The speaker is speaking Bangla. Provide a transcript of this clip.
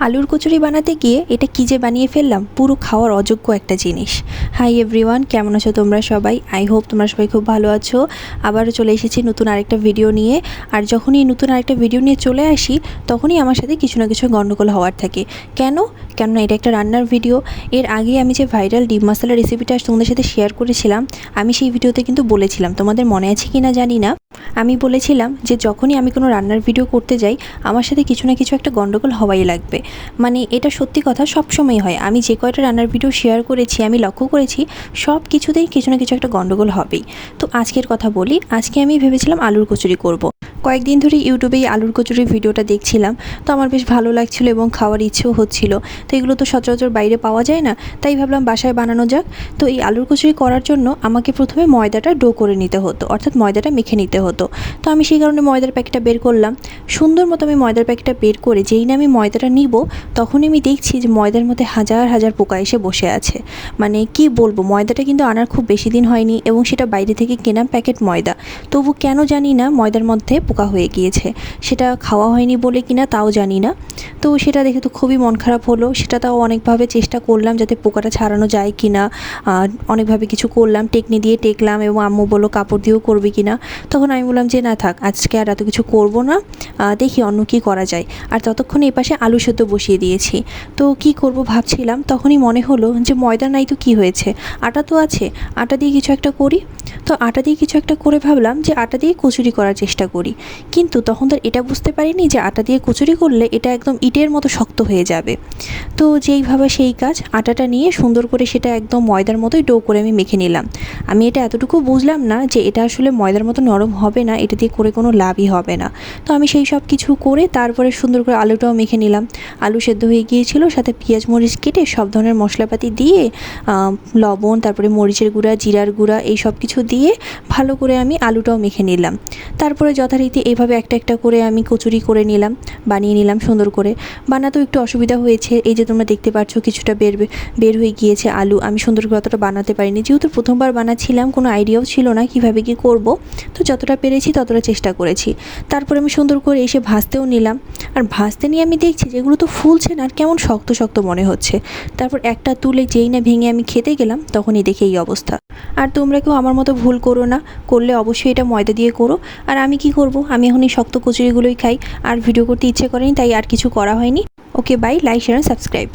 আলুর কচুরি বানাতে গিয়ে এটা কী যে বানিয়ে ফেললাম, পুরো খাওয়ার অযোগ্য একটা জিনিস। হাই এভরিওয়ান কেমন আছো তোমরা সবাই? আই হোপ তোমরা সবাই খুব ভালো আছো। আবারও চলে এসেছি নতুন আরেকটা ভিডিও নিয়ে। আর যখনই নতুন আরেকটা ভিডিও নিয়ে চলে আসি, তখনই আমার সাথে কিছু না কিছু গণ্ডগোল হওয়ার থাকে। কেন? কেননা এটা একটা রান্নার ভিডিও এর আগে আমি যে ভাইরাল ডিম মশলা রেসিপিটা তোমাদের সাথে শেয়ার করেছিলাম, আমি সেই ভিডিওতে কিন্তু বলেছিলাম। তোমাদের মনে আছে কি না জানি না। আমি বলেছিলাম যে যখনই আমি কোনো রান্নার ভিডিও করতে যাই, আমার সাথে কিছু না কিছু একটা গণ্ডগোল হওয়াই লাগবে। মানে এটা সত্যি কথা সব সময় হয়। আমি যে কয়টা রান্নার ভিডিও শেয়ার করেছি, আমি লক্ষ্য করেছি, সব কিছুতেই কিছু না কিছু একটা গণ্ডগোল হবেই। তো আজকের কথা বলি, আজকে আমি ভেবেছিলাম আলুর কচুরি করব। কয়েকদিন ধরে ইউটিউবে আলুর কচুরির ভিডিওটা দেখছিলাম। তো আমার বেশ ভালো লাগছিল এবং খাওয়ার ইচ্ছেও হচ্ছিল। তো এগুলো তো সচরাচর বাইরে পাওয়া যায় না, তাই ভাবলাম বাসায় বানানো যাক। তো এই আলুর কচুরি করার জন্য আমাকে প্রথমে ময়দাটা ডো করে নিতে হতো, অর্থাৎ ময়দাটা মেখে নিতে হতো। তো আমি সেই কারণে ময়দার প্যাকেটটা বের করলাম। সুন্দর মতো আমি ময়দার প্যাকেটটা বের করে যেই না আমি ময়দাটা নিব, তখনই আমি দেখছি যে ময়দার মধ্যে হাজার হাজার পোকা এসে বসে আছে। মানে কি বলব, ময়দাটা কিন্তু আনার খুব বেশি দিন হয়নি এবং সেটা বাইরে থেকে কেনা প্যাকেট ময়দা। তবু কেন জানি না ময়দার মধ্যে পোকা হয়ে গিয়েছে। সেটা খাওয়া হয়নি বলে কিনা তাও জানি না। তো সেটা দেখে তো খুবই মন খারাপ হলো। সেটা তাও অনেকভাবে চেষ্টা করলাম যাতে পোকাটা ছাড়ানো যায় কি না অনেকভাবে কিছু করলাম, টেকনি দিয়ে টেকলাম এবং আম্মু বলল কাপড় দিয়েও করবে কি না তখন আমি বললাম যে, না থাক, আজকে আর এত কিছু করব না। দেখি অন্য কী করা যায়। আর ততক্ষণে এপাশে আলু সেদ্ধ বসিয়ে দিয়েছি। তো কি করব ভাবছিলাম, তখনই মনে হলো যে, ময়দা নাই তো কি হয়েছে? আটা তো আছে, আটা দিয়ে কিছু একটা করি। তো আটা দিয়ে কিছু একটা করে ভাবলাম যে, আটা দিয়ে কচুরি করার চেষ্টা করি। কিন্তু তখন তো এটা বুঝতে পারিনি যে, আটা দিয়ে কচুরি করলে এটা একদম ইটের মতো শক্ত হয়ে যাবে। তো যেইভাবে সেই কাজ, আটাটা নিয়ে সুন্দর করে সেটা একদম ময়দার মতোই ডো করে আমি মেখে নিলাম। আমি এটা এতটুকু বুঝলাম না যে এটা আসলে ময়দার মতো নরম হবে না, এটা দিয়ে করে কোনো লাভই হবে না। তো আমি সেই সব কিছু করে তারপরে সুন্দর করে আলুটাও মেখে নিলাম। আলু সেদ্ধ হয়ে গিয়েছিল, সাথে পেঁয়াজ মরিচ কেটে সব ধরনের মশলাপাতি দিয়ে লবণ, তারপরে মরিচের গুঁড়া, জিরার গুঁড়া, এই সব কিছু দিয়ে ভালো করে আমি আলুটাও মেখে নিলাম। তারপরে যথারীতি এইভাবে একটা একটা করে আমি কচুরি করে নিলাম, বানিয়ে নিলাম সুন্দর করে। বানাতেও একটু অসুবিধা হয়েছে, এই যে তোমরা দেখতে পাচ্ছ কিছুটা বের বের হয়ে গিয়েছে আলু। আমি সুন্দর করে অতটা বানাতে পারিনি। যেহেতু প্রথমবার বানাচ্ছিলাম, কোনো আইডিয়াও ছিল না কীভাবে কি করব। তো যতটা পেরেছি ততটা চেষ্টা করেছি। তারপরে আমি সুন্দর করে এসে ভাজতেও নিলাম। আর ভাজতে নিয়ে আমি দেখছি যে এগুলো তো ফুলছে না, আর কেমন শক্ত শক্ত মনে হচ্ছে। তারপর একটা তুলে যেই না ভেঙে আমি খেতে গেলাম, তখনই দেখে এই অবস্থা। আর তোমরা কেউ আমার মতো ভুল করো না, করলে অবশ্যই এটা ময়দা দিয়ে করো। আর আমি কি করব? আমি এখন এই শক্ত কচুরিগুলোই খাই। আর ভিডিও করতে ইচ্ছে করেনি তাই আর কিছু করা হয়নি। Okay bye like share subscribe